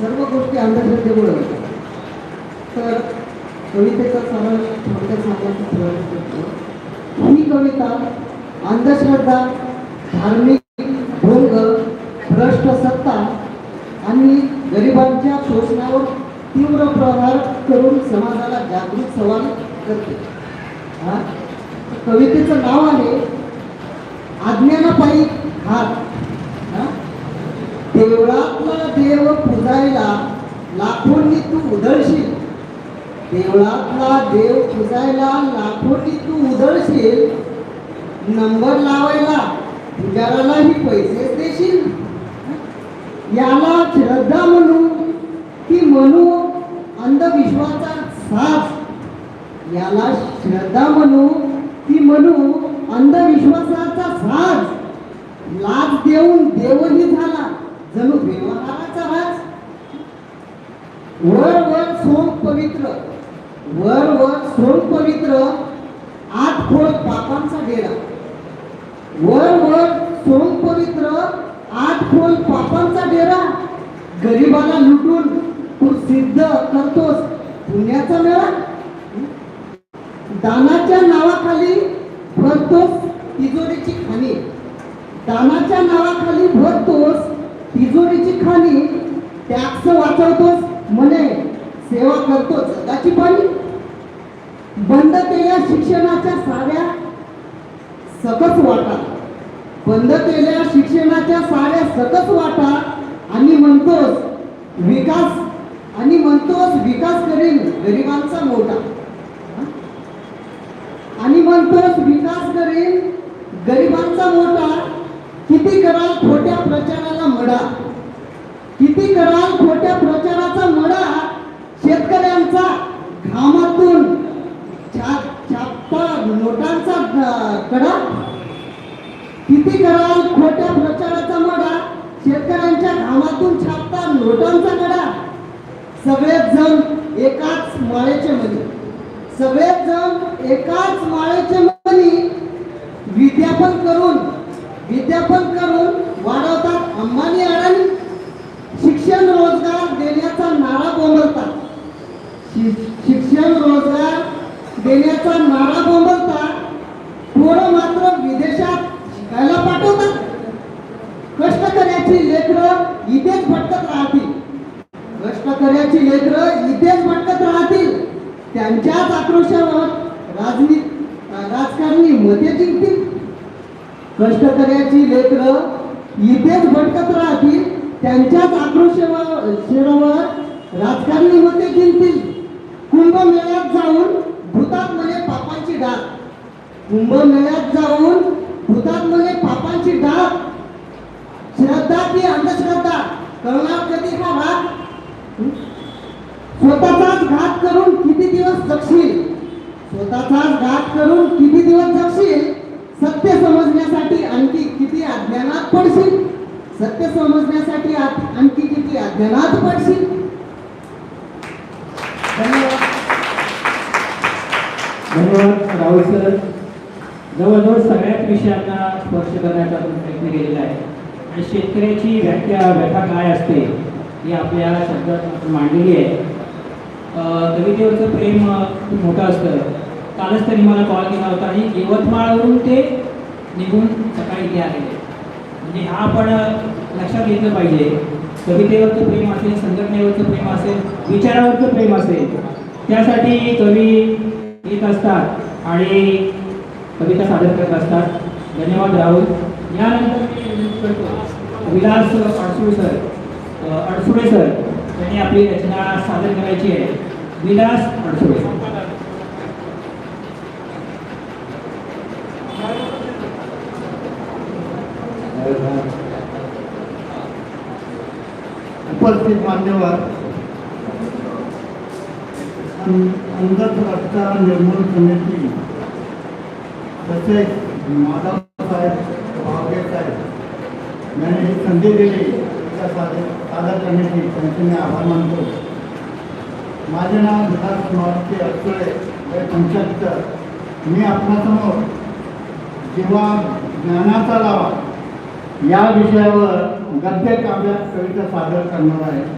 सर्व गोष्टी अंधश्रद्धेमुळे होतात. तर कवितेचा सरळ थोडक्यात सांगायचा प्रयत्न करतो. ही कविता अंधश्रद्धा धार्मिक ढोंग भ्रष्ट सत्ता आणि गरिबांच्या शोषणावर तीव्र प्रहार करून समाजाला जागृत सवाल करते. हा? कवितेचं नाव आहे आज्ञानापायी हात देवळातला देव पुजायला लाखोंनी तू उधळशील. देवळातला देव पुजायला लाखोंनी तू उधळशील. नंबर लावायला पुजारालाही पैसेच देशील. याला श्रद्धा म्हणू की म्हणू अंधविश्वाचा साज याला श्रद्धा म्हणू की म्हणू अंधविश्वासाचा साज. लाज देऊन देवही झाला. जणू व्यवहाराचा राज वर वर सोम पवित्र. वर वर सोम पवित्र. आत खोल पापांचा डेरा वर वर सोम पवित्र. आत खोल पापांचा डेरा गरिबाला लुटून तू सिद्ध करतोस. पुण्याचा मेळा? दानाच्या नावाखाली भरतोस तिजोरीची खाणी. दानाच्या नावाखाली भरतोस तिजोरीची खाणी टॅक्स वाचवतोस म्हणे. सेवा करतो जगाची पाणी बंद केल्या शिक्षणाच्या साऱ्या सकस वाटा. बंद केल्या शिक्षणाच्या साऱ्या सकस वाटा आणि म्हणतोस विकास आणि म्हणतोस विकास करेल गरिबांचा मोठा. आणि म्हणतोस विकास करेल गरिबांचा मोठा. किती कराल खोट्या प्रचाराला मडा? किती कराल खोट्या प्रचाराचा मडा? शेतकऱ्यांचा घामातून छाप नोटांचा कडा? किती कराल खोट्या प्रचाराचा मडा? शेतकऱ्यांच्या घामातून छापता नोटांचा कडा? सगळेच जण एकाच माळेचे मनी सगळेच जण एकाच माळेचे मनी विद्यापन करून विद्यापन करून वाढवतात अंबानी अडाणी शिक्षण रोजगार देण्याचा नारा बोंबलतात शि- शिक्षण रोजगार देण्याचा नारा बोंबलतात पोरं मात्र विदेशात शिकायला पाठवतात. कष्टकऱ्याची लेकरं इथेच भटकत राहतील. कष्टकऱ्याची लेकरं इथेच भटकत राहतील. त्यांच्याच आक्रोशावर राजनी राजकारणी मते जिंकतील. कष्टकऱ्याची लेकरं इथेच भटकत राहतील. त्यांच्याच आक्रोशावर शिरावर राजकारणी मते जिंकतील कुंभमेळ्यात जाऊन भूतात म्हणे पापांची डाक कुंभमेळ्यात जाऊन भूतात पापांची डाक श्रद्धा की अंधश्रद्धा करणार कधी हा भाग? स्वतःचाच घात करून किती दिवस जगशील? स्वतःचाच घात करून किती दिवस जगशील? सत्य समजण्यासाठी आणखी किती अज्ञानात पडशील? सत्य समजण्यासाठी आणखी किती अज्ञानात पडशील? धन्यवाद. धन्यवाद राहुल सर. जवळजवळ सगळ्याच विषयांना स्पर्श करण्याचा प्रयत्न केलेला आहे. आणि शेतकऱ्याची व्याख्या व्यथा काय असते ही आपल्या शब्दात मांडलेली आहे. कवितेवरचं प्रेम खूप मोठं असतं. कालच तरी मला कॉल केला होता आणि यवतमाळवरून ते निघून सकाळी ते आलेले. म्हणजे हा आपण लक्षात घेतलं पाहिजे. कवितेवरचं प्रेम असेल संघटनेवरचं प्रेम असेल विचारावरचं प्रेम असेल त्यासाठी कवी येत असतात. आणि कविता सादर करत असतात. धन्यवाद राहुल. यानंतर मी विनंती करतो विलास अडसुळे सर अडसुळे सर त्यांनी आपली रचना सादर करायची आहे. विलास अडसुळे उपस्थित मान्यवर अं- अंधश्रद्धा निर्मूल समिती. तसेच माधवसाहेब भावगे साहेब यांनी ही संधी दिली. त्या सादर सादर करण्याची त्यांचे मी आभार मानतो. माझे नाव विकास मारुती अडचळे वय पंच्याहत्तर मी आपणासमोर जेव्हा ज्ञानाचा लावा या विषयावर गद्य काव्यात कविता सादर करणार आहे.